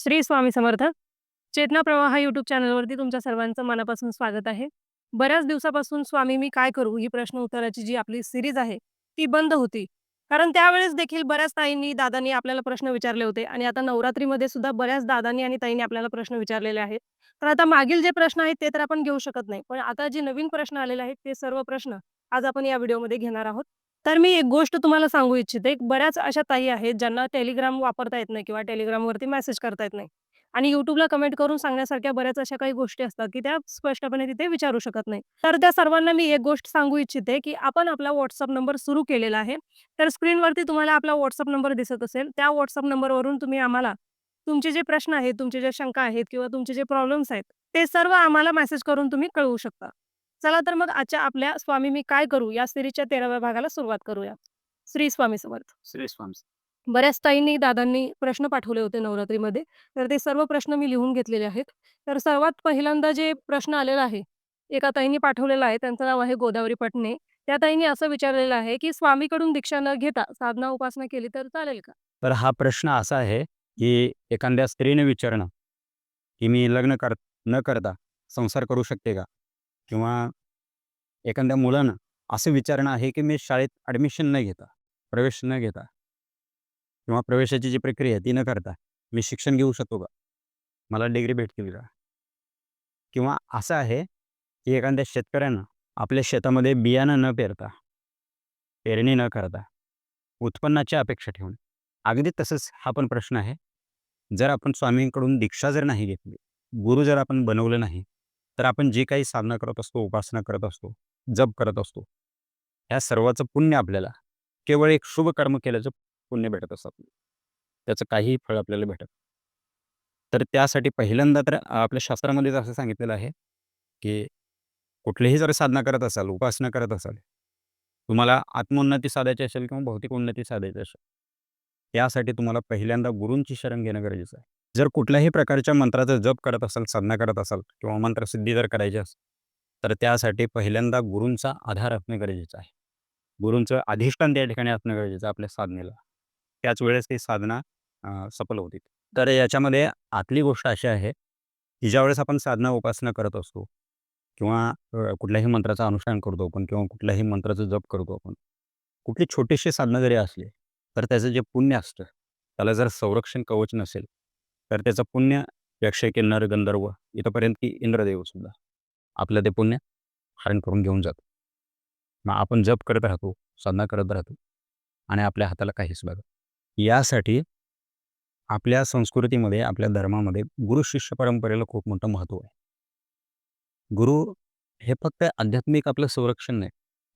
श्री स्वामी समर्थ. चेतना प्रवाह यूट्यूब चॅनलवरती तुमच्या सर्वांचं मनापासून स्वागत आहे. बऱ्याच दिवसापासून स्वामी मी काय करू? ही प्रश्न उत्तराची जी आपली सिरीज आहे ती बंद होती. कारण त्यावेळेस देखील बऱ्याच ताईंनी दादांनी आपल्याला प्रश्न विचारले होते आणि आता नवरात्रीमध्ये सुद्धा बऱ्याच दादांनी आणि ताईंनी आपल्याला प्रश्न विचारलेले आहेत. तर आता मागील जे प्रश्न आहेत ते तर आपण घेऊ शकत नाही. पण आता जे नवीन प्रश्न आलेले आहेत ते सर्व प्रश्न आज आपण या व्हिडिओमध्ये घेणार आहोत. तर मी एक गोष्ट तुम्हाला सांगू इच्छिते बऱ्याच अशा ताई आहेत ज्यांना टेलिग्राम वापरता येत नाही किंवा टेलिग्रामवरती मेसेज करता येत नाही आणि युट्यूबला कमेंट करून सांगण्यासारख्या बऱ्याच अशा काही गोष्टी असतात, की त्या स्पष्टपणे तिथे विचारू शकत नाही. तर त्या सर्वांना मी एक गोष्ट सांगू इच्छिते, की आपण आपला व्हॉट्सअप नंबर सुरू केलेला आहे. तर स्क्रीनवरती तुम्हाला आपला व्हॉट्सअप नंबर दिसत असेल. त्या व्हॉट्सअप नंबरवरून तुम्ही आम्हाला तुमचे जे प्रश्न आहेत, तुमचे जे शंका आहेत किंवा तुमचे जे प्रॉब्लेम्स आहेत, ते सर्व आम्हाला मेसेज करून तुम्ही कळवू शकता. चला तर मग आजच्या आपल्या स्वामी मी काय करू या सिरीजच्या 13व्या भागाला सुरुवात करूया. श्री स्वामी समर्थ. श्री स्वामी बऱ्याच ताईंनी, दादांनी प्रश्न पाठवले होते नवरात्रीमध्ये. तर ते सर्व प्रश्न मी लिहून घेतलेले आहेत. तर सर्वात पहिल्यांदा जे प्रश्न आलेला आहे, एका ताईंनी पाठवलेला आहे. त्यांचं नाव आहे गोदावरी पटणे. त्या ताईंनी असं विचारलेलं आहे, की स्वामीकडून दीक्षा न घेता साधना उपासना केली तर चालेल का? तर हा प्रश्न असा आहे, की एखाद्या स्त्रीने विचारणं, की मी लग्न कर न करता संसार करू शकते का? किंवा एखाद्या मुलानं असं विचारणं आहे, की मी शाळेत ॲडमिशन न घेता, प्रवेश न घेता किंवा प्रवेशाची जी प्रक्रिया आहे ती न करता मी शिक्षण घेऊ शकतो का? मला डिग्री भेटतील का? किंवा असं आहे, की एखाद्या शेतकऱ्यानं आपल्या शेतामध्ये बियाणं न पेरता, पेरणी न करता, उत्पन्नाची अपेक्षा ठेवून अगदी तसंच हा पण प्रश्न आहे. जर आपण स्वामींकडून दीक्षा जर नाही घेतली, गुरु जर आपण बनवलं नाही, तर आपण जे काही साधना करत असतो, उपासना करत असतो, जप करत असतो, ह्या सर्वाचं पुण्य आपल्याला केवळ एक शुभ कर्म केल्याचं पुण्य भेटत असतं त्याचं काहीही फळ आपल्याला भेटत तर त्यासाठी पहिल्यांदा तर आपल्या शास्त्रामध्येच असं सांगितलेलं आहे, की कुठलीही जर साधना करत असाल, उपासना करत असाल, तुम्हाला आत्मोन्नती साधायची असेल किंवा भौतिक उन्नती साधायची असेल, त्यासाठी तुम्हाला पहिल्यांदा गुरूंची शरण घेणं गरजेचं आहे. जर कुठल्याही प्रकारच्या मंत्राचा जप करत असाल, साधना करत असाल किंवा मंत्रसिद्धी जर करायची असेल, तर त्यासाठी पहिल्यांदा गुरूंचा आधार असणं गरजेचं आहे. गुरूंचं अधिष्ठान त्या ठिकाणी असणं गरजेचं आहे आपल्या साधनेला. त्याच वेळेस ती साधना सफल होती तर याच्यामध्ये आतली गोष्ट अशी आहे, की ज्यावेळेस आपण साधना उपासना करत असतो किंवा कुठल्याही मंत्राचं अनुष्ठान करतो आपण किंवा कुठल्याही मंत्राचं जप करतो आपण. कुठली छोटीशी साधना जरी असली, तर त्याचं जे पुण्य असतं, त्याला जर संरक्षण कवच नसेल, तर त्याचं पुण्य यक्ष, किन्नर, गंधर्व इथंपर्यंत की इंद्रदेव सुद्धा आपलं ते पुण्य हरण करून घेऊन जातो. मग आपण जप करत राहतो, साधना करत राहतो आणि आपल्या हाताला काहीच लागत यासाठी आपल्या संस्कृतीमध्ये, आपल्या धर्मामध्ये गुरु-शिष्य परंपरेला खूप मोठं महत्त्व आहे. गुरु हे फक्त आध्यात्मिक आपलं संरक्षण नाही,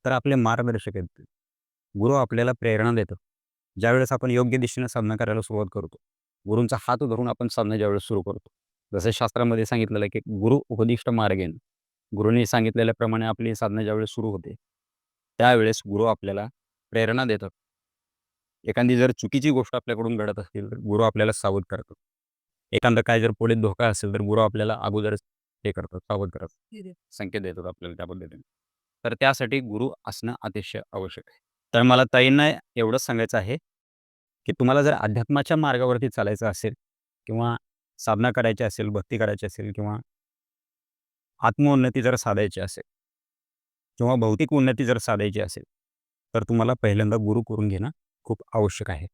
तर आपले मार्गदर्शक आहेत. गुरु आपल्याला प्रेरणा देतं ज्यावेळेस आपण योग्य दिशेने साधना करायला सुरुवात करतो, गुरूंचा हात धरून आपण साधना ज्यावेळेस सुरू करतो. जसं शास्त्रामध्ये सांगितलेलं आहे, की गुरु उपदिष्ट मार्गेन. गुरूंनी सांगितलेल्याप्रमाणे आपली साधना ज्यावेळेस सुरू होते, त्यावेळेस गुरु आपल्याला प्रेरणा देतात. एखादी जर चुकीची गोष्ट आपल्याकडून घडत असेल, तर गुरु आपल्याला सावध करतात. एखादा काय जर पुढे धोका असेल, तर गुरु आपल्याला अगोदरच हे करतात, सावध करतात. संकेत देतात आपल्याला त्या पद्धतीने. तर त्यासाठी गुरु असणं अतिशय आवश्यक आहे. तर मला ताईंना एवढंच सांगायचं आहे, की तुम्हाला जर अध्यात्माच्या मार्गावरती चालायचं असेल किंवा साधना करायची असेल, भक्ती करायची असेल किंवा आत्मोन्नती जर साधायची असेल किंवा भौतिक उन्नती जर साधायची असेल, तर तुम्हाला पहिल्यांदा गुरु करून घेणं खूप आवश्यक आहे.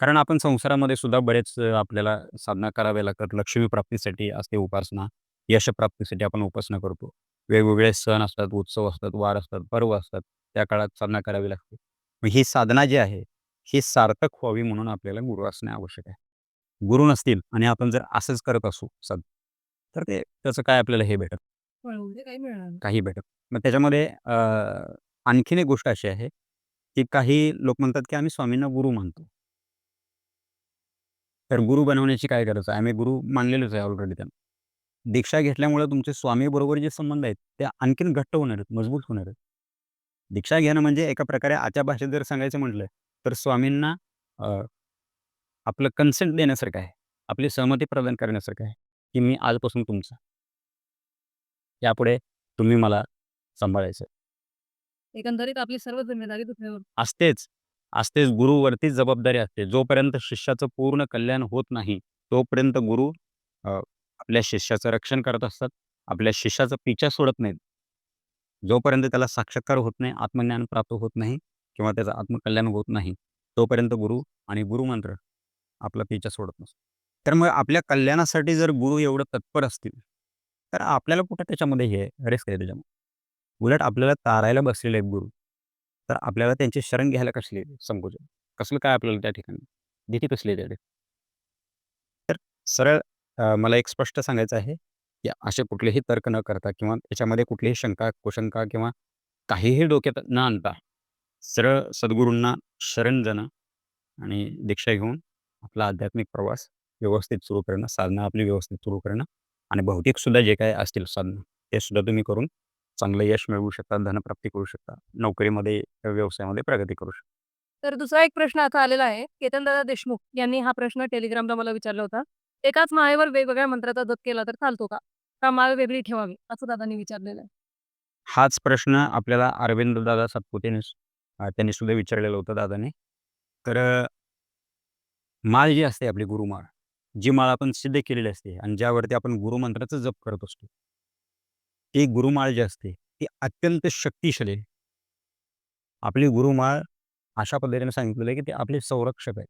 कारण आपण संसारामध्ये सुद्धा बरेच आपल्याला साधना कराव्या लागतात. लक्ष्मी प्राप्तीसाठी असते उपासना, यशप्राप्तीसाठी आपण उपासना करतो. वेगवेगळे सण असतात, उत्सव असतात, वार असतात, पर्व असतात. त्या काळात साधना करावी लागते. ही साधना जी आहे, ही सार्थक व्हावी म्हणून आपल्याला गुरु असणे आवश्यक आहे. गुरु नसतील आणि आपण जर असंच करत असू साध तर ते त्याचं काय आपल्याला हे भेटत काही भेटत. मग त्याच्यामध्ये आणखीन एक गोष्ट अशी आहे, की काही लोक म्हणतात, की आम्ही स्वामींना गुरु मानतो. तर गुरु बनवण्याची काय गरज आहे? आम्ही गुरु मानलेलोच आहे ऑलरेडी त्यांना. दीक्षा घेतल्यामुळे तुमचे स्वामीबरोबर जे संबंध आहेत, ते आणखीन घट्ट होणार आहेत, मजबूत होणार आहेत. दीक्षा घेणं म्हणजे एका प्रकारे आजच्या भाषेत जर सांगायचं म्हटलं, तर स्वामींना अ, आपलं कन्सेंट देण्यासारखं आहे. आपली सहमती प्रदान करण्यासारखं आहे, की मी आजपासून तुमचा. यापुढे तुम्ही मला सांभाळायचं. एकंदरीत आपली सर्व जिम्मेदारी तुमच्यावर असतेच. असतेच गुरुवरतीच जबाबदारी असते. जोपर्यंत शिष्याचं पूर्ण कल्याण होत नाही, तोपर्यंत गुरु अ, आपल्या शिष्याचं रक्षण करत असतात. आपल्या शिष्याचा पिछा सोडत नाहीत. जोपर्यंत त्याला साक्षात्कार होत नाही, आत्मज्ञान प्राप्त होत नाही किंवा त्याचं आत्मकल्याण होत नाही, तोपर्यंत गुरु आणि गुरुमंत्र आपला पिछा सोडत नसतो. तर मग आपल्या कल्याणासाठी जर गुरु एवढं तत्पर असतील, तर आपल्याला कुठं त्याच्यामध्ये हे आहे, रिस्क आहे त्याच्यामध्ये. उलट आपल्याला तारायला बसलेले आहेत गुरु. तर आपल्याला त्यांची शरण घ्यायला कसले संकोचन कसलं काय आपल्याला त्या ठिकाणी? भीती कसली त्या ठिकाणी? तर सरळ मला एक स्पष्ट सांगायचं आहे, की असे कुठलेही तर्क न करता किंवा त्याच्यामध्ये कुठलीही शंका, कुशंका किंवा काहीही डोक्यात न आणता, सरळ सद्गुरूंना शरण जाणं आणि दीक्षा घेऊन आपला आध्यात्मिक प्रवास व्यवस्थित सुरू करणं, साधना आपली व्यवस्थित सुरू करणं आणि भौतिकसुद्धा जे काही असतील साधनं, ते सुद्धा तुम्ही करून चांगलं यश मिळवू शकता, धनप्राप्ती करू शकता. नोकरीमध्ये, व्यवसायामध्ये प्रगती करू शकता. तर दुसरा एक प्रश्न आता आलेला आहे. केतनदादा देशमुख यांनी हा प्रश्न टेलिग्रामला मला विचारला होता. एकाच माळेवर वेगवेगळ्या मंत्राचा जप केला तर चालतो का? का माळ वेगळी ठेवावी? असं दादांनी विचारलेलं आहे. हाच प्रश्न आपल्याला अरविंद दादा सातपुतेने त्यांनी सुद्धा विचारलेलं होतं दादांनी. तर माळ जी असते आपली गुरुमाळ, जी माळ आपण सिद्ध केलेली असते आणि ज्यावरती आपण गुरुमंत्राचा जप करत असतो. ती गुरुमाळ जी असते, ती अत्यंत शक्तिशाली आहे. आपली गुरुमाळ अशा पद्धतीने सांगितलेलं आहे, की ते आपले संरक्षक आहे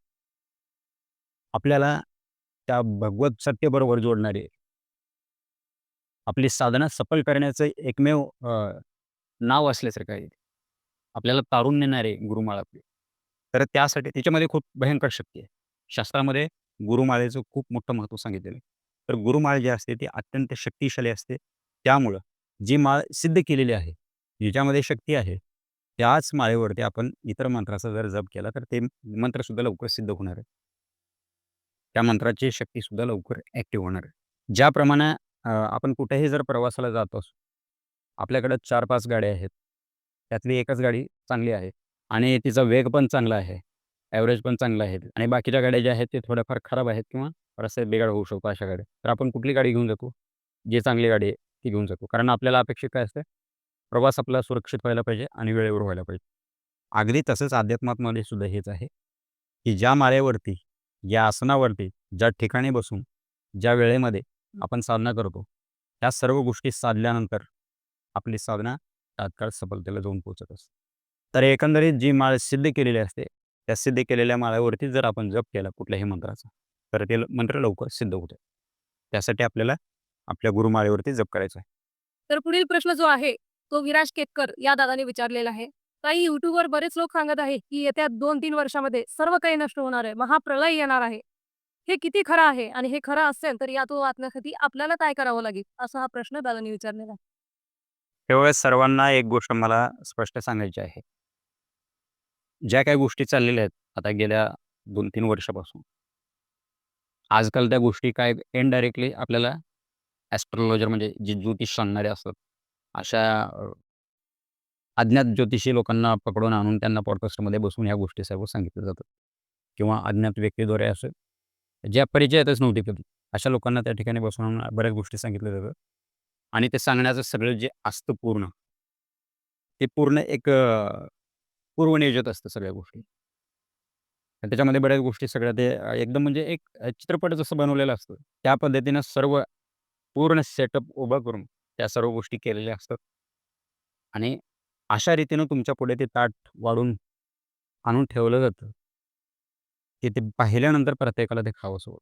आपल्याला त्या भगवत सत्तेबरोबर जोडणारे आपली साधना सफल करण्याचं एकमेव नाव असल्यासारखं आहे. आपल्याला तारून नेणारे गुरुमाळ आपली. तर त्यासाठी त्याच्यामध्ये खूप भयंकर शक्ती आहे. शास्त्रामध्ये गुरुमाळेचं खूप मोठं महत्त्व सांगितलेलं आहे. तर गुरुमाळ जी असते ती अत्यंत शक्तिशाली असते. त्यामुळं जी माळ सिद्ध केलेली आहे, ज्याच्यामध्ये शक्ती आहे, त्याच माळेवरती आपण इतर मंत्राचा जर जप केला, तर ते मंत्रसुद्धा लवकर सिद्ध होणार आहे. त्या मंत्राची शक्तीसुद्धा लवकर ॲक्टिव्ह होणार आहे. ज्याप्रमाणे आपण कुठेही जर प्रवासाला जात असू, आपल्याकडे 4-5 गाड्या आहेत. त्यातली एकच गाडी चांगली आहे आणि तिचा वेग पण चांगला आहे, ॲव्हरेज पण चांगला आहे आणि बाकीच्या गाड्या ज्या आहेत, ते थोड्याफार खराब आहेत किंवा रस्त्यात बिघाड होऊ शकतो अशा गाड्या. तर आपण कुठली गाडी घेऊन जातो? जी चांगली गाडी आहे, ती घेऊन जातो. कारण आपल्याला अपेक्षित काय असते प्रवास आपला सुरक्षित व्हायला पाहिजे आणि वेळेवर व्हायला पाहिजे. अगदी तसंच अध्यात्मामध्ये सुद्धा हेच आहे, की ज्या मारेवरती ज्या आसनावरती, ज्या ठिकाणी बसून, ज्या वेळेमध्ये आपण साधना करतो, त्या सर्व गोष्टी साधल्यानंतर आपली साधना तात्काळ सफलतेला जाऊन पोहोचत असतो तर एकंदरीत जी माळ सिद्ध केलेली असते, त्या सिद्ध केलेल्या माळावरती जर आपण जप केला कुठल्याही मंत्राचा, तर ते मंत्र लवकर सिद्ध होते त्यासाठी आपल्याला आपल्या गुरुमाळेवरती जप करायचा आहे. तर पुढील प्रश्न जो आहे, तो विराज केतकर या दादाने विचारलेला आहे. काही युट्यूबवर बरेच लोक सांगत आहे, की येत्या 2-3 वर्षामध्ये सर्व काही नष्ट होणार आहे. महाप्रलय येणार आहे. हे किती खरं आहे? आणि हे खरं असेल तर यातून वाचण्यासाठी आपल्याला काय करावं लागेल? असा हा प्रश्न दादांनी विचारलेला आहे. त्यावेळेस सर्वांना एक गोष्ट मला स्पष्ट सांगायची आहे. ज्या काही गोष्टी चाललेल्या आहेत, आता गेल्या 2-3 वर्षापासून. आजकाल त्या गोष्टी काय इनडायरेक्टली आपल्याला ॲस्ट्रॉलॉजर म्हणजे जे ज्योतिष सांगणारे असतात, अशा अज्ञात ज्योतिषी लोकांना पकडून आणून त्यांना पॉडकास्टमध्ये बसून ह्या गोष्टी सर्व सांगितल्या जातात. किंवा अज्ञात व्यक्तीद्वारे असं ज्या परिचयातच नव्हती कधी, अशा लोकांना त्या ठिकाणी बसून बऱ्याच गोष्टी सांगितल्या जातात. आणि ते सांगण्याचं सगळं जे असतं पूर्ण ते पूर्ण एक पूर्वनियोजित असतं सगळ्या गोष्टी. आणि त्याच्यामध्ये बऱ्याच गोष्टी सगळ्या ते एकदम म्हणजे एक चित्रपट जसं बनवलेलं असतं, त्या पद्धतीनं सर्व पूर्ण सेटअप उभा करून त्या सर्व गोष्टी केलेल्या असतात. आणि अशा रीतीनं तुमच्यापुढे ते ताट वाढून आणून ठेवलं जातं. की ते पाहिल्यानंतर प्रत्येकाला ते खावंसं वाटतं.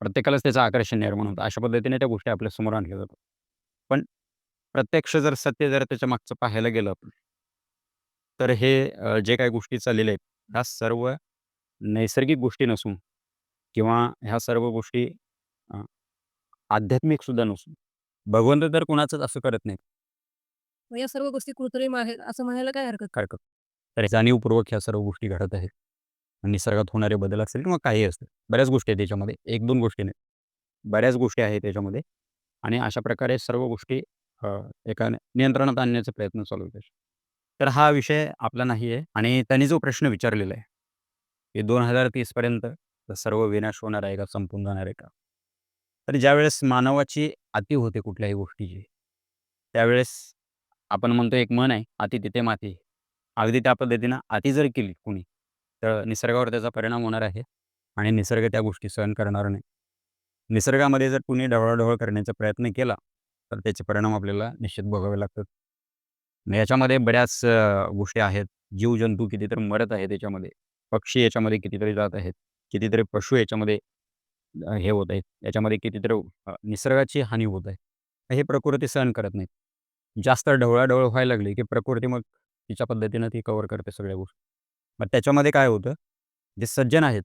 प्रत्येकालाच त्याचं आकर्षण निर्माण होतं. अशा पद्धतीने त्या गोष्टी आपल्यासमोर आणल्या जातात. पण प्रत्यक्ष जर सत्य जर त्याच्या मागचं पाहायला गेलं आपण तर हे अ, जे काही गोष्टी चाललेल्या आहेत, ह्या सर्व नैसर्गिक गोष्टी नसून किंवा ह्या सर्व गोष्टी अ, आध्यात्मिक सुद्धा नसून, भगवंत तर कुणाचंच असं करत नाही. मग या सर्व गोष्टी कृत्रिम आहेत, असं म्हणायला काय हरकत काय करतो. तर जाणीवपूर्वक ह्या सर्व गोष्टी घडत आहेत. निसर्गात होणारे बदल असतील किंवा काही असतील बऱ्याच गोष्टी आहेत त्याच्यामध्ये. 1-2 गोष्टी नाही बऱ्याच गोष्टी आहेत त्याच्यामध्ये आणि अशा प्रकारे सर्व गोष्टी एका नियंत्रणात आणण्याचा प्रयत्न चालू आहे. तर हा विषय आपला नाही आहे आणि त्यांनी जो प्रश्न विचारलेला आहे, की 2030 पर्यंत सर्व विनाश होणार आहे का? संपून जाणार आहे का? तर ज्यावेळेस मानवाची अति होते कुठल्याही गोष्टीची, त्यावेळेस आपण म्हणतो एक मन आहे, "अति तिथे माती." अगदी त्या पद्धतीनं अति जर केली कुणी, तर निसर्गावर त्याचा परिणाम होणार आहे आणि निसर्ग त्या गोष्टी सहन करणार नाही. निसर्गामध्ये जर कुणी ढवळाढवळ करण्याचा प्रयत्न केला, तर त्याचे परिणाम आपल्याला निश्चित भोगावे लागतात. याच्यामध्ये बऱ्याच गोष्टी आहेत. जीवजंतू कितीतरी मरत आहेत याच्यामध्ये. पक्षी याच्यामध्ये कितीतरी जात आहेत. कितीतरी पशु याच्यामध्ये हे होत आहेत. याच्यामध्ये कितीतरी निसर्गाची हानी होत आहे. हे प्रकृती सहन करत नाहीत. जास्त ढवळाढवळ व्हायला लागली, की प्रकृती मग तिच्या पद्धतीनं ती कव्हर करते सगळ्या गोष्टी. मग त्याच्यामध्ये काय होतं, जे सज्जन आहेत,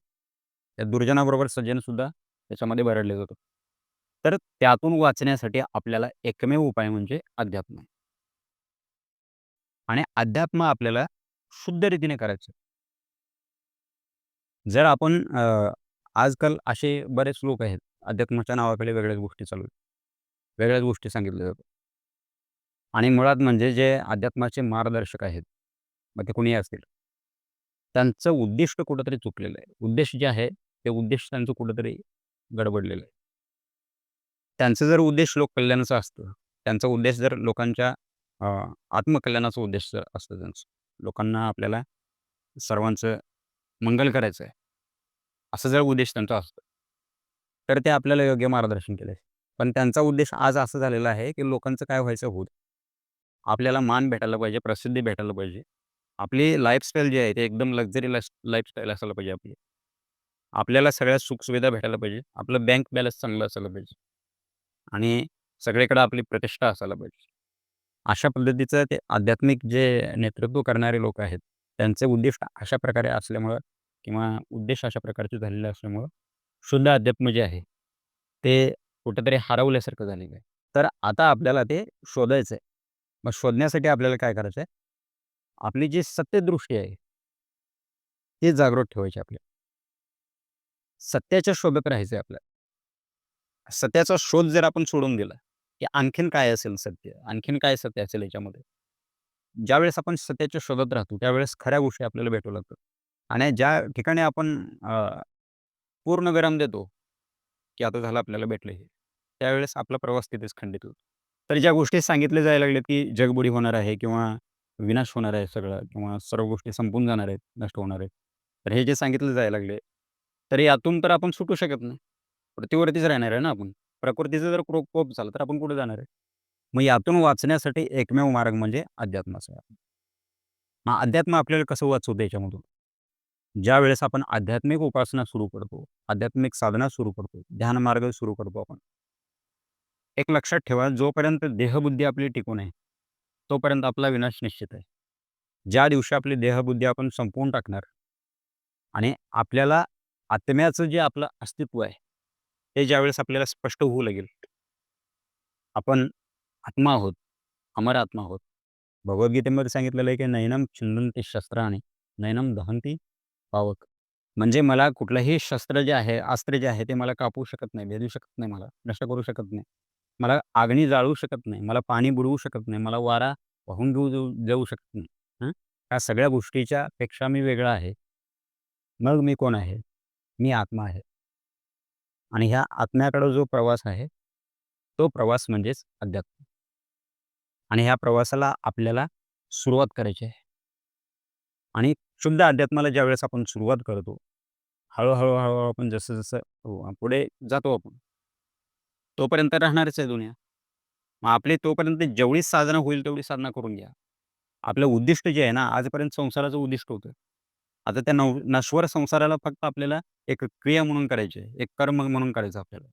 त्या दुर्जनाबरोबर सज्जनसुद्धा त्याच्यामध्ये भरडले जातो तर त्यातून वाचण्यासाठी आपल्याला एकमेव उपाय म्हणजे अध्यात्म आणि अध्यात्म आपल्याला शुद्ध रीतीने करायचं जर आपण आजकाल असे बरेच लोक आहेत, अध्यात्माच्या नावाखाली वेगळ्याच गोष्टी चालू आहेत. वेगळ्याच गोष्टी सांगितल्या जातात. आणि मुळात म्हणजे जे अध्यात्माचे मार्गदर्शक आहेत, मग ते कुणी असतील. त्यांचं उद्दिष्ट कुठंतरी चुकलेलं आहे. उद्देश जे आहे, ते उद्देश त्यांचं कुठंतरी गडबडलेलं आहे. त्यांचं जर उद्देश लोककल्याणाचं असतं, त्यांचा उद्देश जर लोकांच्या आत्मकल्याणाचा उद्देश जर असतं त्यांचं, लोकांना आपल्याला सर्वांचं मंगल करायचं आहे. असं जर उद्देश त्यांचा असतं, तर ते आपल्याला योग्य मार्गदर्शन केलं पण त्यांचा उद्देश आज असं झालेला आहे, की लोकांचं काय व्हायचं होत आपल्याला मान भेटायला पाहिजे, प्रसिद्धी भेटायला पाहिजे. आपली लाईफस्टाईल जी आहे, ते एकदम लक्झरी लाईफ लाईफस्टाईल असायला पाहिजे आपली. आपल्याला सगळ्या सुखसुविधा भेटायला पाहिजे. आपलं बँक बॅलन्स चांगलं असायला पाहिजे. आणि सगळीकडे आपली प्रतिष्ठा असायला पाहिजे. अशा पद्धतीचं ते आध्यात्मिक जे नेतृत्व करणारे लोक आहेत, त्यांचे उद्दिष्ट अशा प्रकारे असल्यामुळं किंवा उद्देश अशा प्रकारचे झालेले असल्यामुळं, शुद्ध अध्यात्म जे आहे, ते कुठेतरी हरवल्यासारखं झालेलं आहे. तर आता आपल्याला ते शोधायचं आहे. मग शोधण्यासाठी आपल्याला काय करायचं आहे? आपली जी सत्यदृष्टी आहे ती जागृत ठेवायची आपल्याला. सत्याच्या शोधात राहायचं आपल्या आपल्याला. सत्याचा शोध जर आपण सोडून दिला, की आणखीन काय असेल सत्य? आणखीन काय सत्य असेल याच्यामध्ये? ज्यावेळेस आपण सत्याच्या शोधात राहतो, त्यावेळेस खऱ्या गोष्टी आपल्याला भेटू लागतात. आणि ज्या ठिकाणी आपण पूर्ण विराम देतो, की आता झालं आपल्याला भेटलं हे, त्यावेळेस आपला प्रवास तिथेच खंडित होतो. तर ज्या गोष्टी सांगितल्या जायला लागल्या की जगबुडी होणार आहे किंवा विनाश होणार आहे सगळा किंवा सर्व गोष्टी संपून जाणार आहेत, नष्ट होणार आहेत. तर हे जे सांगितलं जायला लागले, तर यातून तर आपण सुटू शकत नाही. पृथ्वीवरतीच राहणार आहे ना आपण. प्रकृतीचा जर क्रो कोप झाला, तर आपण कुठे जाणार आहे? मग यातून वाचण्यासाठी एकमेव मार्ग म्हणजे अध्यात्माचा आहे. मग अध्यात्म आपल्याला कसं वाचवतं याच्यामधून? ज्यावेळेस आपण आध्यात्मिक उपासना सुरू करतो, आध्यात्मिक साधना सुरू करतो, ध्यान मार्ग सुरू करतो आपण. एक लक्षात ठेवा, जोपर्यंत देहबुद्धी आपली टिकून आहे, तोपर्यंत आपला विनाश निश्चित आहे. ज्या दिवशी आपली देहबुद्धी आपण संपवून टाकणार आणि आपल्याला आत्म्याचं जे आपलं अस्तित्व आहे, ते ज्यावेळेस आपल्याला स्पष्ट होऊ लागेल. आपण आत्मा आहोत, अमर आत्मा आहोत. भगवद्गीतेमध्ये सांगितलेलं आहे, की नैनम छिंदन्ति शस्त्राणि, नैनम दहंती पावक. म्हणजे मला कुठलंही शस्त्र जे आहे, अस्त्र जे आहे, ते मला कापू शकत नाही, भेदू शकत नाही मला, नष्ट करू शकत नाही. मला अग्नी जाळू शकत नाही, मला पाणी बुडवू शकत नाही, मला वारा वाहून घेऊ जाऊ जाऊ शकत नाही. हं. ह्या सगळ्या गोष्टीच्या पेक्षा मी वेगळा आहे. मग मी कोण आहे? मी आत्मा आहे. आणि ह्या आत्म्याकडं जो प्रवास आहे, तो प्रवास म्हणजेच अध्यात्म. आणि ह्या प्रवासाला आपल्याला सुरुवात करायची आहे. आणि शुद्ध अध्यात्माला ज्यावेळेस आपण सुरुवात करतो, हळूहळू हळूहळू आपण जसं-जसं पुढे जातो आपण. तोपर्यंत राहणारच आहे दुनिया. मग आपली तोपर्यंत जेवढी साधना होईल तेवढी साधना करून घ्या. आपलं उद्दिष्ट जे आहे ना, आजपर्यंत संसाराचं उद्दिष्ट होतं. आता त्या नव नश्वर संसाराला फक्त आपल्याला एक क्रिया म्हणून करायची आहे, एक कर्म म्हणून करायचं आपल्याला.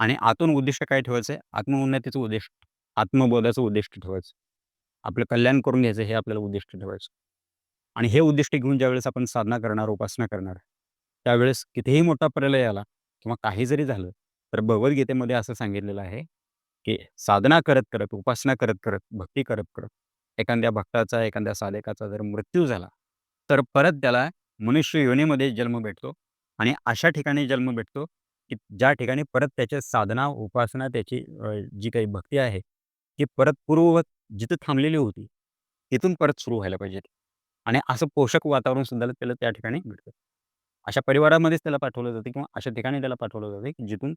आणि आतून उद्दिष्ट काय ठेवायचं आहे? आत्मोन्नतीचं उद्दिष्ट, आत्मबोधाचं उद्दिष्ट ठेवायचं. आपलं कल्याण करून घ्यायचं हे आपल्याला उद्दिष्ट ठेवायचं. आणि हे उद्दिष्ट घेऊन ज्यावेळेस आपण साधना करणार, उपासना करणार, त्यावेळेस कितीही मोठा प्रलय आला किंवा काही जरी झालं, तर भगवद्गीतेमध्ये असं सांगितलेलं आहे, की साधना करत-करत, उपासना करत-करत, भक्ती करत-करत, एखाद्या भक्ताचा, एखाद्या साधकाचा जर मृत्यू झाला, तर परत त्याला मनुष्य योनीमध्ये जन्म भेटतो आणि अशा ठिकाणी जन्म भेटतो, की ज्या ठिकाणी परत त्याच्या साधना, उपासना, त्याची जी काही भक्ती आहे, ती परत पूर्ववत जिथं थांबलेली होती, तिथून परत सुरू व्हायला पाहिजे. आणि असं पोषक वातावरण सुद्धा त्याला त्या ठिकाणी भेटतं. अशा परिवारामध्येच त्याला पाठवलं जातं किंवा अशा ठिकाणी त्याला पाठवलं जातं, की जिथून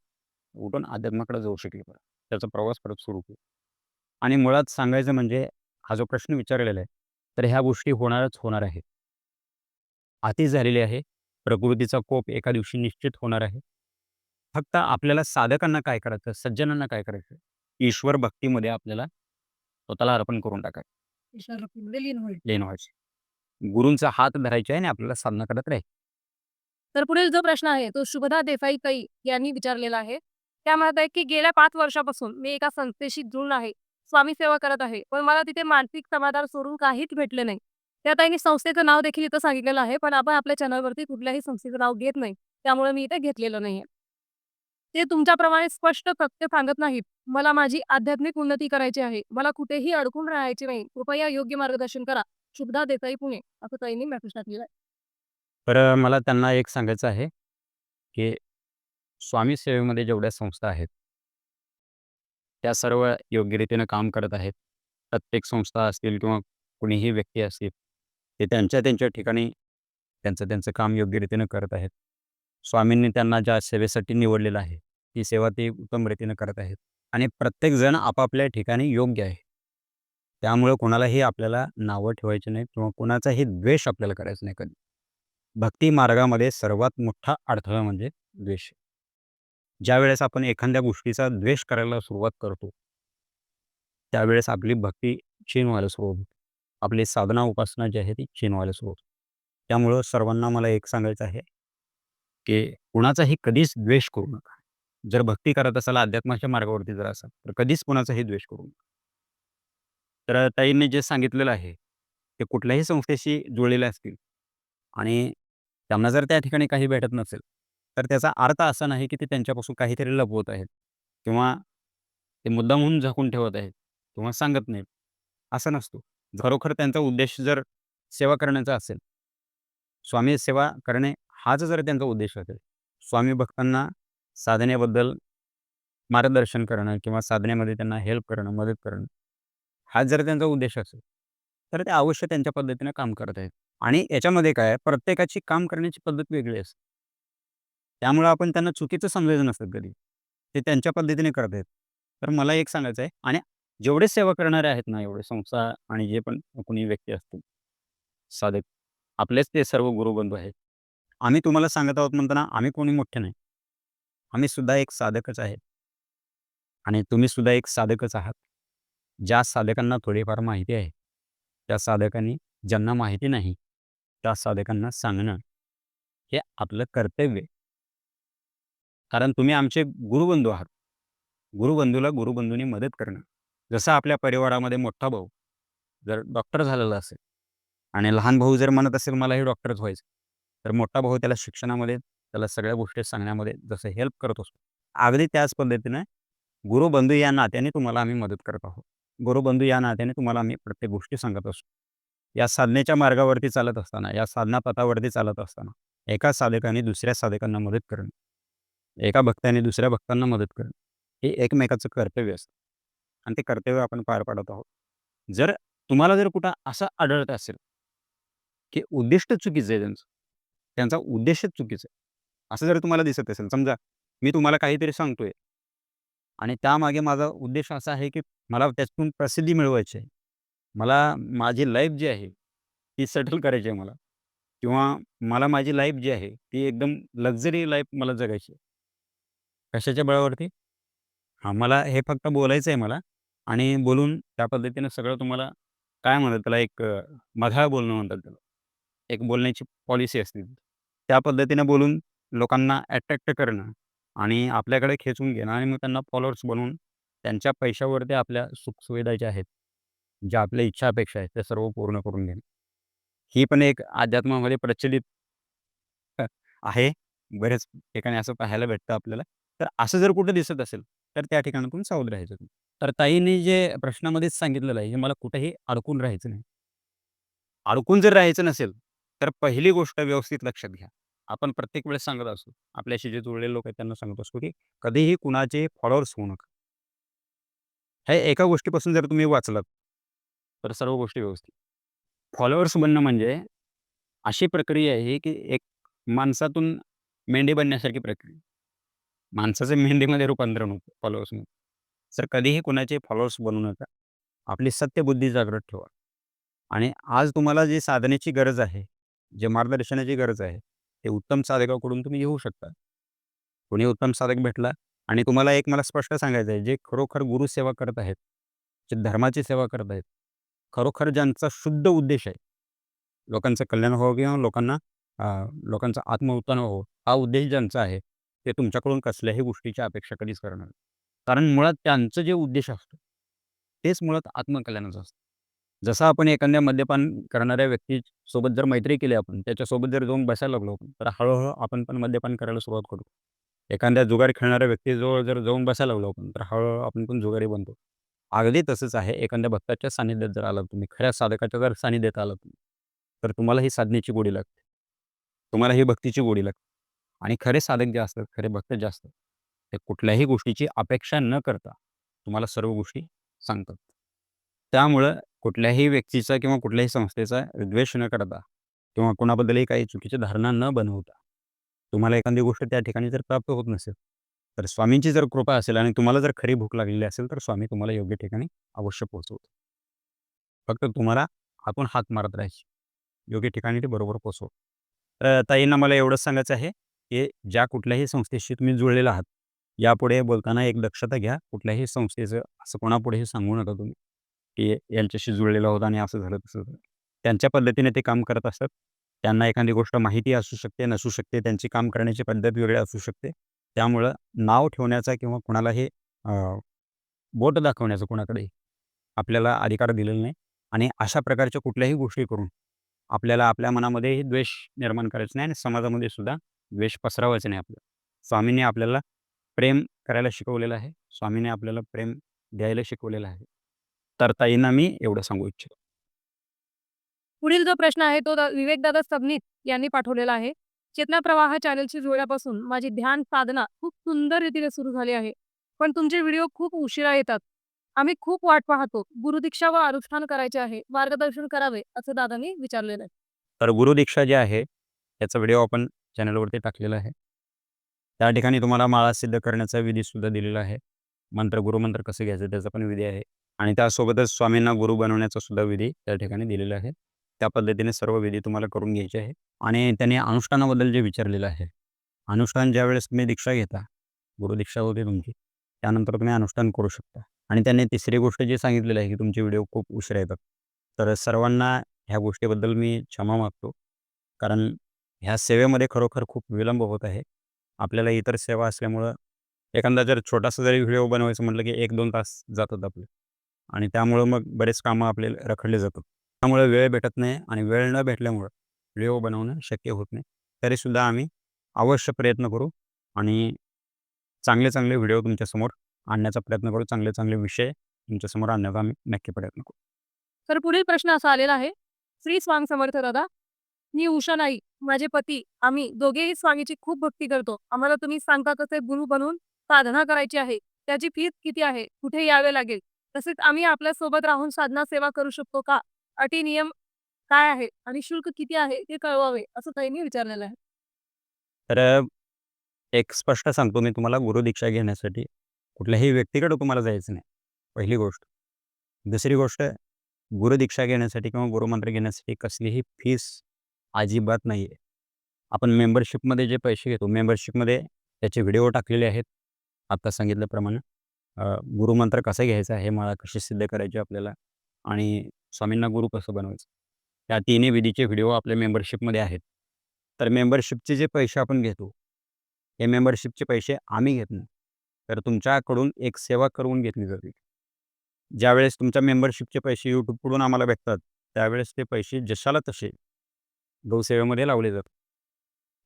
उठून अध्यात्माकडे जाऊ शकेल परत. त्याचा प्रवास परत सुरू होईल. आणि मुळात सांगायचं म्हणजे हा जो प्रश्न विचारलेला आहे, तर ह्या गोष्टी होणारच होणार आहेत. आती झालेली आहे. प्रकृतीचा कोप एका दिवशी निश्चित होणार आहे फक्त आपल्याला साधकांना काय करायचं सज्जनांना काय करायचं ईश्वर भक्तीमध्ये आपल्याला स्वतःला अर्पण करून टाकायचं लीन व्हायचे गुरूंचा हात धरायचा आहे आणि आपल्याला साधना करत राहायचं तर पुढील जो प्रश्न आहे तो शुभदा देसाई कई यांनी विचारलेला आहे. त्या म्हणत आहे की गेल्या पाच वर्षापासून मी एका संस्थेशी जुळून आहे. स्वामी सेवा करत आहे. पण मला तिथे मानसिक समाधान सोडून काहीच भेटले नाही. त्या ताईंनी संस्थेचं नाव देखील इथं सांगितलेलं आहे पण आपण आपल्या चॅनलवरती कुठल्याही संस्थेचं नाव घेत नाही. त्यामुळे मी इथे घेतलेलं नाहीये. ते तुमच्याप्रमाणे स्पष्ट सत्य सांगत नाहीत. मला माझी आध्यात्मिक उन्नती करायची आहे. मला कुठेही अडकून राहायचे नाही. कृपया योग्य मार्गदर्शन करा. शुभदा देसाई पुणे असं ताईंनी मेसेज टाकलेला आहे. तर मला त्यांना एक सांगायचं आहे की स्वामी सेवेमध्ये जेवढ्या संस्था आहेत त्या सर्व योग्यरीतीनं काम करत आहेत. प्रत्येक संस्था असतील किंवा कुणीही व्यक्ती असतील ते त्यांच्या त्यांच्या ठिकाणी त्यांचं त्यांचं काम योग्यरीतीनं करत आहेत. स्वामींनी त्यांना ज्या सेवेसाठी निवडलेलं आहे ती सेवा ते उत्तम रीतीनं करत आहेत. आणि प्रत्येकजण आपापल्या ठिकाणी योग्य आहे. त्यामुळं कोणालाही आपल्याला नावं ठेवायची नाही किंवा कोणाचाही द्वेष आपल्याला करायचा नाही कधी. भक्ती मार्गामध्ये सर्वात मोठा अडथळा म्हणजे द्वेष. ज्या वेळेस आपण एखाद्या गोष्टीचा द्वेष करायला सुरुवात करतो त्यावेळेस आपली भक्ती क्षीण व्हायला सुरू होते. आपली साधना उपासना जी आहे ती क्षीण व्हायला सुरू होते. त्यामुळं सर्वांना मला एक सांगायचं आहे की कुणाचाही कधीच द्वेष करू नका. जर भक्ती करत असाल अध्यात्माच्या मार्गावरती जर असाल तर कधीच कुणाचाही द्वेष करू नका. तर ताईंनी जे सांगितलेलं आहे ते कुठल्याही संस्थेशी जुळलेले असतील आणि त्यांना जर त्या ठिकाणी काही भेटत नसेल तर त्याचा अर्थ असा नाही की ते त्यांच्यापासून काहीतरी लपवत आहेत किंवा ते मुद्दामहून झाकून ठेवत आहेत किंवा सांगत नाहीत. असं नसतो. खरोखर त्यांचा उद्देश जर सेवा करण्याचा असेल स्वामी सेवा करणे हाच जर त्यांचा उद्देश असेल स्वामी भक्तांना साधनेबद्दल मार्गदर्शन करणं किंवा साधनेमध्ये त्यांना हेल्प करणं मदत करणं हा जर त्यांचा उद्देश असेल तर ते अवश्य त्यांच्या पद्धतीनं काम करत आहेत. आणि याच्यामध्ये काय प्रत्येकाची काम करण्याची पद्धत वेगळी असते. त्यामुळं आपण त्यांना चुकीचं समजायचं नसतं कधी. ते त्यांच्या पद्धतीने करत आहेत तर मला एक सांगायचं आहे आणि जेवढे सेवा करणारे आहेत ना एवढे संस्था आणि जे पण कोणी व्यक्ती असतील साधक आपलेच ते सर्व गुरुबंधू आहेत. आम्ही तुम्हाला सांगत आहोत म्हणताना आम्ही कोणी मोठे नाही. आम्ही सुद्धा एक साधकच आहे आणि तुम्ही सुद्धा एक साधकच आहात. ज्या साधकांना थोडीफार माहिती आहे त्या साधकांनी ज्यांना माहिती नाही त्या साधकांना सांगणं हे आपलं कर्तव्य आहे. कारण तुम्ही आमचे गुरुबंधू आहात. गुरुबंधूला गुरुबंधूंनी मदत करणं. जसं आपल्या परिवारामध्ये मोठा भाऊ जर डॉक्टर झालेला असेल आणि लहान भाऊ जर म्हणत असेल मलाही डॉक्टरच व्हायचं तर मोठा भाऊ त्याला शिक्षणामध्ये त्याला सगळ्या गोष्टी सांगण्यामध्ये जसं हेल्प करत असतो. अगदी त्याच पद्धतीनं गुरुबंधू या नात्याने तुम्हाला आम्ही मदत करत आहोत. गुरुबंधू या नात्याने तुम्हाला आम्ही प्रत्येक गोष्टी सांगत असतो. या साधनेच्या मार्गावरती चालत असताना या साधना पथावरती चालत असताना एका साधकाने दुसऱ्या साधकांना मदत करणं एका भक्ताने दुसऱ्या भक्तांना मदत करणं हे एकमेकाचं कर्तव्य असतं. आणि ते कर्तव्य आपण पार पाडत आहोत. जर तुम्हाला जर कुठं असं आढळत असेल की उद्दिष्ट चुकीचं आहे त्यांचं त्यांचा उद्देशच चुकीचा आहे असं जर तुम्हाला दिसत असेल समजा मी तुम्हाला काहीतरी सांगतोय आणि त्यामागे माझा उद्देश असा आहे की मला त्यातून प्रसिद्धी मिळवायची आहे मला माझी लाईफ जी आहे ती सेटल करायची आहे मला. किंवा मला माझी लाईफ जी आहे ती एकदम लक्झरी लाईफ मला जगायची आहे. कशाच्या बळावरती? हां मला हे फक्त बोलायचं आहे मला आणि बोलून त्या पद्धतीनं सगळं तुम्हाला काय म्हणतात त्याला एक अ, मधाळ बोलणं म्हणतात त्याला. एक बोलण्याची पॉलिसी असते. त्या पद्धतीनं बोलून लोकांना अट्रॅक्ट करणं आणि आपल्याकडे खेचून घेणं आणि मग त्यांना फॉलोअर्स बनवून त्यांच्या पैशावरती आपल्या सुखसुविधा ज्या आहेत ज्या आपल्या इच्छा अपेक्षा आहेत त्या सर्व पूर्ण करून घेणं. ही पण एक अध्यात्मामध्ये प्रचलित आहे. बऱ्याच ठिकाणी असं पाहायला भेटतं आपल्याला. तर असं जर कुठं दिसत असेल तर त्या ठिकाणातून सावध राहायचं. तुम्ही. तर ताईंनी जे प्रश्नामध्येच सांगितलेलं आहे हे मला कुठेही अडकून राहायचं नाही. अडकून जर राहायचं नसेल तर पहिली गोष्ट व्यवस्थित लक्षात घ्या. आपण प्रत्येक वेळेस सांगत असतो आपल्याशी जे जुळलेले लोक आहेत त्यांना सांगत असतो की कधीही कुणाचे फॉलोअर्स होऊ नका. हे एका गोष्टीपासून जर तुम्ही वाचलात तर सर्व गोष्टी व्यवस्थित. फॉलोअर्स बनणं म्हणजे अशी प्रक्रिया आहे की एक माणसातून मेंढी बनण्यासारखी प्रक्रिया. माणसाचं मेंढीमध्ये रूपांतरण होतं फॉलोअर्समध्ये तर कधीही कुणाचे फॉलोअर्स बनवू नका आपली सत्यबुद्धी जागृत ठेवा. आणि आज तुम्हाला जे साधनेची गरज आहे जे मार्गदर्शनाची गरज आहे ते उत्तम साधकाकडून तुम्ही घेऊ शकता. कोणी उत्तम साधक भेटला आणि तुम्हाला एक मला स्पष्ट सांगायचं आहे जे खरोखर गुरुसेवा करत आहेत जे धर्माची सेवा करत आहेत खरोखर ज्यांचा शुद्ध उद्देश आहे. लोकांचं कल्याण व्हावं किंवा लोकांना लोकांचा लोकांचं आत्मउत्थान व्हावं हा उद्देश ज्यांचा आहे ते तुमच्याकडून कसल्याही गोष्टीची अपेक्षा कधीच करणार कारण मुळात त्यांचं जे उद्देश असतो तेच मुळात आत्मकल्याणाचं असतं. जसं आपण एखाद्या मद्यपान करणाऱ्या व्यक्तीसोबत जर मैत्री केली आपण त्याच्यासोबत जर जाऊन बसायला लागलो आपण तर हळूहळू आपण पण मद्यपान करायला सुरुवात करू. एखाद्या जुगार खेळणाऱ्या व्यक्तीजवळ जर जाऊन बसायला लागलो आपण तर हळूहळू आपण पण जुगारी बनतो. अगदी तसंच आहे. एखाद्या भक्ताच्या सानिध्यात जर आलात तुम्ही खऱ्या साधकाच्या जर सानिध्यात आलात तुम्ही तर तुम्हाला ही साधनेची गोडी लागते. तुम्हाला ही भक्तीची गोडी लागते. आणि खरे साधक जे असतात खरे भक्त जे असतात ते कुठल्याही गोष्टीची अपेक्षा न करता तुम्हाला सर्व गोष्टी सांगतात. त्यामुळं कुठल्याही व्यक्तीचा किंवा कुठल्याही संस्थेचा द्वेष न करता किंवा कोणाबद्दलही काही चुकीची धारणा न बनवता तुम्हाला एखादी गोष्ट त्या ठिकाणी जर प्राप्त होत नसेल तर स्वामींची जर कृपा असेल आणि तुम्हाला जर खरी भूक लागलेली असेल तर स्वामी तुम्हाला योग्य ठिकाणी अवश्य पोहोचवतो फक्त तुम्हाला हातून हात मारत राहायची. योग्य ठिकाणी ते बरोबर पोचव तर ताईंना मला एवढंच सांगायचं आहे की ज्या कुठल्याही संस्थेशी तुम्ही जुळलेला आहात यापुढे बोलताना एक दक्षता घ्या. कुठल्याही संस्थेचं असं कोणापुढेही सांगू नका तुम्ही की यांच्याशी जुळलेला होता आणि असं झालं तसं झालं. त्यांच्या पद्धतीने ते काम करत असतात. त्यांना एखादी गोष्ट माहिती असू शकते नसू शकते त्यांची काम करण्याची पद्धत वेगळी असू शकते. त्यामुळं नाव ठेवण्याचा किंवा कुणाला हे बोट दाखवण्याचं कुणाकडे आपल्याला अधिकार दिलेला नाही. आणि अशा प्रकारच्या कुठल्याही गोष्टी करून आपल्याला आपल्या मनामध्येही द्वेष निर्माण करायचं नाही आणि समाजामध्ये सुद्धा द्वेष पसरवायचं नाही आपल्याला. स्वामींनी आपल्याला प्रेम करायला शिकवलेलं आहे. स्वामीने आपल्याला प्रेम द्यायला शिकवलेलं आहे. तर ताईंना मी एवढं सांगू इच्छितो. पुढील जो प्रश्न आहे तो विवेकदादा सबनीत यांनी पाठवलेला आहे. चेतना प्रवाह चॅनलची जुळल्यापासून माझी ध्यान साधना खूप सुंदर रीतीने सुरू झाली आहे. पण तुमचे व्हिडिओ खूप उशिरा येतात. आम्ही खूप वाट पाहतो. गुरुदीक्षा व अनुष्ठान करायचे आहे. मार्गदर्शन करावे असं दादांनी विचारलेलं आहे. तर गुरुदीक्षा जी आहे याचा व्हिडिओ आपण चॅनलवरती टाकलेला आहे. त्या ठिकाणी तुम्हाला माळा सिद्ध करण्याचा विधी सुद्धा दिलेला आहे. मंत्र गुरुमंत्र कसं घ्यायचं त्याचा पण विधी आहे. आणि त्यासोबतच स्वामींना गुरु बनवण्याचा सुद्धा विधी त्या ठिकाणी दिलेला आहे. त्या पद्धतीने सर्व विधी तुम्हाला करून घ्यायचे आहे आणि त्यांनी अनुष्ठानाबद्दल जे विचारलेलं आहे. अनुष्ठान ज्यावेळेस तुम्ही दीक्षा घेता गुरुदीक्षा होते तुमची त्यानंतर तुम्ही अनुष्ठान करू शकता. आणि त्यांनी तिसरी गोष्ट जी सांगितलेली आहे की तुमचे व्हिडिओ खूप उशिरा येतात. तर सर्वांना ह्या गोष्टीबद्दल मी क्षमा मागतो. कारण ह्या सेवेमध्ये खरोखर खूप विलंब होत आहे. आपल्याला इतर सेवा असल्यामुळं एखादा जर छोटासा जरी व्हिडिओ बनवायचं म्हटलं की एक दोन तास जातात आपले. आणि त्यामुळं मग बरेच कामं आपले रखडले जातात. त्यामुळे वेळ भेटत नाही आणि वेळ न भेटल्यामुळं व्हिडिओ बनवणं शक्य होत नाही. तरीसुद्धा आम्ही अवश्य प्रयत्न करू आणि चांगले चांगले व्हिडिओ तुमच्यासमोर आणण्याचा प्रयत्न करू. चांगले चांगले विषय तुमच्यासमोर आणण्याचा आम्ही नक्की प्रयत्न करू. तर पुढील प्रश्न असा आलेला आहे. श्री स्वांग समर्थ दादा मी उषा नाही माझे पती आम्ही दोघेही स्वामीची खूप भक्ती करतो. आम्हाला तुम्ही सांगता तसे गुरु बनवून साधना करायची आहे. त्याची फीस किती आहे? कुठे यावे लागेल? तसेच आम्ही आपल्यासोबत राहून साधना सेवा करू शकतो का? अटी नियम काय आहे आणि शुल्क किती आहे ते कळवावे असं त्यांनी विचारलेलं आहे. तर एक स्पष्ट सांगतो मी तुम्हाला गुरुदीक्षा घेण्यासाठी कुठल्याही व्यक्तीकडे तुम्हाला जायचं नाही पहिली गोष्ट. दुसरी गोष्ट गुरुदीक्षा घेण्यासाठी किंवा गुरुमंत्र घेण्यासाठी कसलीही फीस अजिबात नाही आहे आपण मेंबरशिपमध्ये जे पैसे घेतो मेंबरशिपमध्ये त्याचे व्हिडिओ टाकलेले आहेत आत्ता सांगितल्याप्रमाणे. गुरुमंत्र कसं घ्यायचा आहे मला कशी सिद्ध करायची आपल्याला आणि स्वामींना गुरु कसं बनवायचं? या तिन्ही विधीचे व्हिडिओ आपल्या मेंबरशिपमध्ये आहेत. तर मेंबरशिपचे जे पैसे आपण घेतो हे मेंबरशिपचे पैसे आम्ही घेत नाही. तर तुमच्याकडून एक सेवा करून घेतली जाते. ज्यावेळेस तुमच्या मेंबरशिपचे पैसे यूट्यूबकडून आम्हाला भेटतात त्यावेळेस ते पैसे जशाला तसे गौसेवेमध्ये लावले जातात.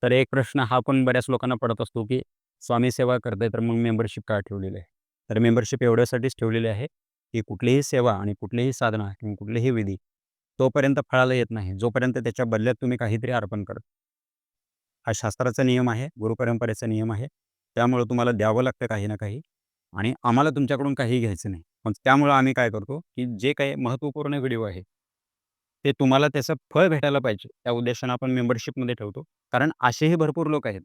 तर एक प्रश्न हा पण बऱ्याच लोकांना पडत असतो की स्वामी सेवा करते तर मग मेंबरशिप का ठेवलेली आहे? तर मेंबरशिप एवढ्यासाठीच ठेवलेली आहे की कुठलीही सेवा आणि कुठलीही साधना किंवा कुठलीही विधी तोपर्यंत फळाला येत नाही. जोपर्यंत त्याच्या बदल्यात तुम्ही काहीतरी अर्पण करत हा शास्त्राचा नियम आहे गुरुपरंपरेचा नियम आहे. त्यामुळं तुम्हाला द्यावं लागतं काही ना काही आणि आम्हाला तुमच्याकडून काही घ्यायचं नाही. पण त्यामुळं आम्ही काय करतो की जे काही महत्त्वपूर्ण व्हिडिओ आहे ते तुम्हाला त्याचं फळ भेटायला पाहिजे. त्या उद्देशानं आपण मेंबरशिपमध्ये ठेवतो. कारण असेही भरपूर लोक आहेत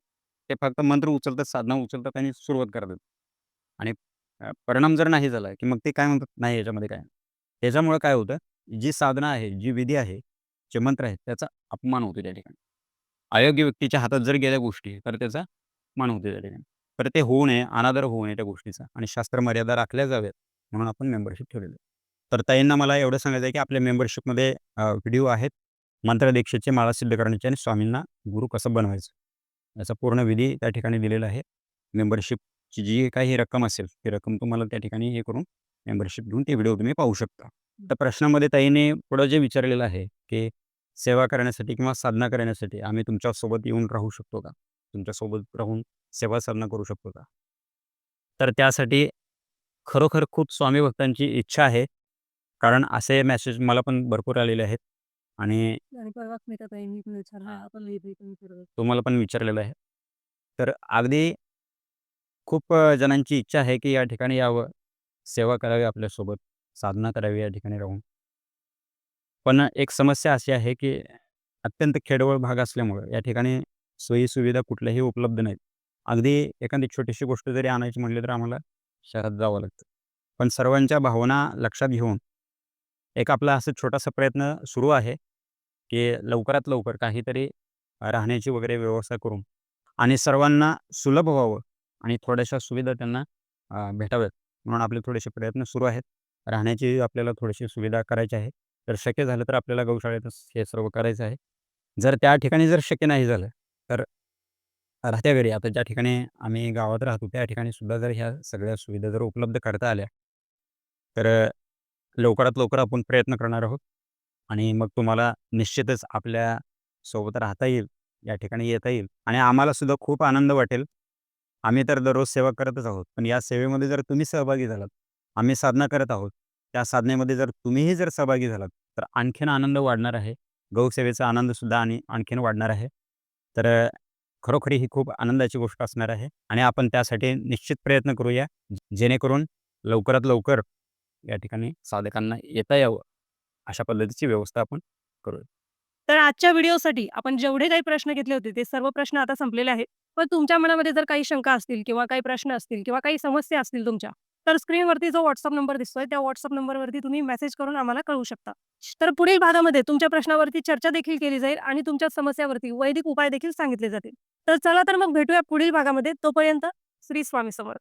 ते फक्त मंत्र उचलतात साधना उचलतात आणि सुरुवात करतात. आणि परिणाम जर नाही झाला की मग ते काय म्हणतात? नाही याच्यामध्ये काय? नाही." त्याच्यामुळं काय होतं? जी साधना आहे जी विधी आहे जे मंत्र आहेत त्याचा अपमान होतो त्या ठिकाणी. अयोग्य व्यक्तीच्या हातात जर गेल्या गोष्टी तर त्याचा मान होते त्या ठिकाणी. तर ते होऊ नये अनादर होऊ नये त्या गोष्टीचा आणि शास्त्र मर्यादा राखल्या जाव्यात म्हणून आपण मेंबरशिप ठेवलेलं तर ताईंना मला एवढं सांगायचं आहे की आपल्या मेंबरशिपमध्ये व्हिडिओ आहेत. मंत्रदीक्षेचे माळा सिद्ध करण्याचे आणि स्वामींना गुरु कसं बनवायचं? याचा पूर्ण विधी त्या ठिकाणी दिलेला आहे. मेंबरशिप मेंबरशिपची जी काही रक्कम असेल ती रक्कम तुम्हाला त्या ठिकाणी हे करून मेंबरशिप घेऊन ते व्हिडिओ तुम्ही पाहू शकता. तर प्रश्नामध्ये ताईने पुढं जे विचारलेलं आहे की सेवा करण्यासाठी किंवा साधना करण्यासाठी आम्ही तुमच्यासोबत येऊन राहू शकतो का? तुमच्यासोबत राहून सेवा साधना करू शकतो का? तर त्यासाठी खरोखर खूप स्वामी भक्तांची इच्छा आहे. कारण असे मेसेज मला पण भरपूर आलेले आहेत. आणि. तुम्हाला पण विचारलेलं आहे. तर अगदी खूप अ, जणांची इच्छा आहे की या ठिकाणी यावं. सेवा करावी आपल्यासोबत. साधना करावी या ठिकाणी राहून. पण एक समस्या अशी आहे की अत्यंत खेडवळ भाग असल्यामुळं या ठिकाणी सोयीसुविधा कुठल्याही उपलब्ध नाहीत. अगदी एखादी छोटीशी गोष्ट जरी आणायची म्हटली तर आम्हाला शहरात जावं लागतं. पण सर्वांच्या भावना लक्षात घेऊन एक आपला असं छोटासा प्रयत्न सुरू आहे की लवकरात लवकर काहीतरी राहण्याची वगैरे व्यवस्था करून आणि सर्वांना सुलभ व्हावं. आणि थोड्याशा सुविधा त्यांना भेटाव्यात. म्हणून आपले थोडेसे प्रयत्न सुरू आहेत. राहण्याची आपल्याला थोडीशी सुविधा करायची आहे. तर शक्य झालं तर आपल्याला गौशाळेतच हे सर्व करायचं आहे. जर त्या ठिकाणी जर शक्य नाही झालं तर राहत्या घरी. आता ज्या ठिकाणी आम्ही गावात राहतो त्या ठिकाणी सुद्धा जर ह्या सगळ्या सुविधा जर उपलब्ध करता आल्या तर लवकरात लवकर आपण प्रयत्न करणार आहोत. आणि मग तुम्हाला निश्चितच आपल्यासोबत राहता येईल या ठिकाणी येता येईल. आणि आम्हाला सुद्धा खूप आनंद वाटेल. आम्ही तर दररोज सेवा करतच आहोत. पण या सेवेमध्ये जर तुम्ही सहभागी झालात आम्ही साधना करत आहोत त्या साधनेमध्ये जर तुम्हीही जर सहभागी झालात तर आणखीन आनंद वाढणार आहे. गौसेवेचा आनंदसुद्धा आणि आणखीन वाढणार आहे. तर खरोखरी ही खूप आनंदाची गोष्ट असणार आहे आणि आपण त्यासाठी निश्चित प्रयत्न करूया जेणेकरून लवकरात लवकर या ठिकाणी साधकांना येता यावं अशा पद्धतीची व्यवस्था आपण करूया. तर आजच्या व्हिडिओसाठी आपण जेवढे काही प्रश्न घेतले होते ते सर्व प्रश्न आता संपलेले आहेत. पण तुमच्या मनामध्ये जर काही शंका असतील किंवा काही प्रश्न असतील किंवा काही समस्या असतील तुमच्या तर स्क्रीनवरती जो व्हॉट्सअप नंबर दिसतोय त्या व्हॉट्सअप नंबरवरती तुम्ही मेसेज करून आम्हाला कळवू शकता. तर पुढील भागामध्ये तुमच्या प्रश्नावरती चर्चा देखील केली जाईल आणि तुमच्या समस्यावरती वैदिक उपाय देखील सांगितले जातील. तर चला तर मग भेटूया पुढील भागामध्ये. तोपर्यंत श्री स्वामी समर्थ.